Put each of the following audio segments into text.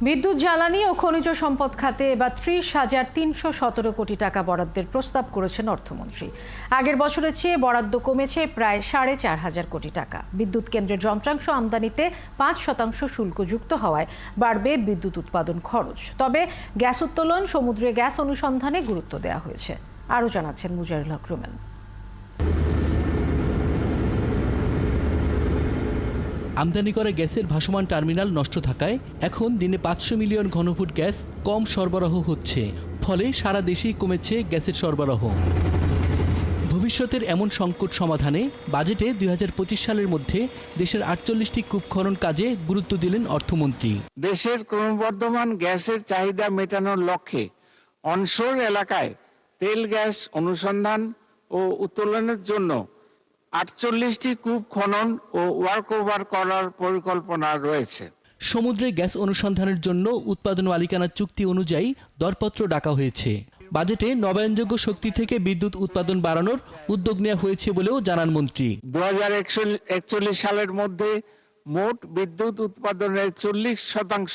বিদ্যুৎ, জ্বালানি ও খনিজ সম্পদ খাতে এবার ত্রিশ হাজার তিনশো সতেরো কোটি টাকা বরাদ্দের প্রস্তাব করেছেন অর্থমন্ত্রী। আগের বছরের চেয়ে বরাদ্দ কমেছে প্রায় সাড়ে চার হাজার কোটি টাকা। বিদ্যুৎ কেন্দ্রের যন্ত্রাংশ আমদানিতে পাঁচ শতাংশ শুল্ক যুক্ত হওয়ায় বাড়বে বিদ্যুৎ উৎপাদন খরচ। তবে গ্যাস উত্তোলন, সমুদ্রে গ্যাস অনুসন্ধানে গুরুত্ব দেওয়া হয়েছে। আরও জানাচ্ছেন মুজারুল হক রুমেন। আমদানি করা গ্যাসের ভাসমান টার্মিনাল নষ্ট থাকায় এখন দিনে পাঁচশো মিলিয়ন ঘনফুট গ্যাস কম সরবরাহ হচ্ছে। ফলে সারা দেশেই কমেছে গ্যাসের সরবরাহ। ভবিষ্যতের এমন সংকট সমাধানে বাজেটে দুই হাজার পঁচিশ সালের মধ্যে দেশের আটচল্লিশটি কূপ খনন কাজে গুরুত্ব দিলেন অর্থমন্ত্রী। দেশের ক্রমবর্ধমান গ্যাসের চাহিদা মেটানোর লক্ষ্যে অনশোর এলাকায় তেল গ্যাস অনুসন্ধান ও উত্তোলনের জন্য আটচল্লিশটি কূপ খনন ও ওয়ার্ক ওভার করার পরিকল্পনা রয়েছে। সমুদ্রে গ্যাস অনুসন্ধানের জন্য উৎপাদন মালিকানা চুক্তি অনুযায়ী দরপত্র ডাকা হয়েছে। বাজেটে নবায়নযোগ্য শক্তি থেকে বিদ্যুৎ উৎপাদন বাড়ানোর উদ্যোগ নেওয়া হয়েছে বলেও জানান মন্ত্রী। দু একচল্লিশ সালের মধ্যে মোট বিদ্যুৎ উৎপাদনের চল্লিশ শতাংশ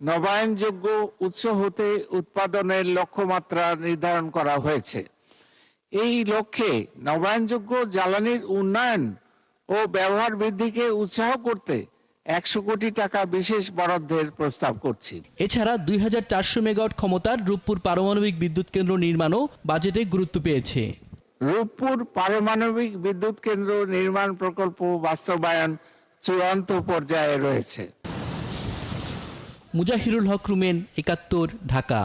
নবায়নযোগ্য উৎস হতে উৎপাদনের লক্ষ্যমাত্রা নির্ধারণ করা হয়েছে। এই লক্ষ্যে নবায়নযোগ্য জ্বালানির উন্নয়ন ও ব্যবহার বৃদ্ধিকে উৎসাহ করতে একশো কোটি টাকা বিশেষ বরাদ্দের প্রস্তাব করছি। এছাড়া দুই হাজার চারশো মেগাওয়াট ক্ষমতার রূপপুর পারমাণবিক বিদ্যুৎ কেন্দ্র নির্মাণও বাজেটে গুরুত্ব পেয়েছে। রূপপুর পারমাণবিক বিদ্যুৎ কেন্দ্র নির্মাণ প্রকল্প বাস্তবায়ন চূড়ান্ত পর্যায়ে রয়েছে। মুজাহিরুল হক রুমেন একাত্তর ঢাকা।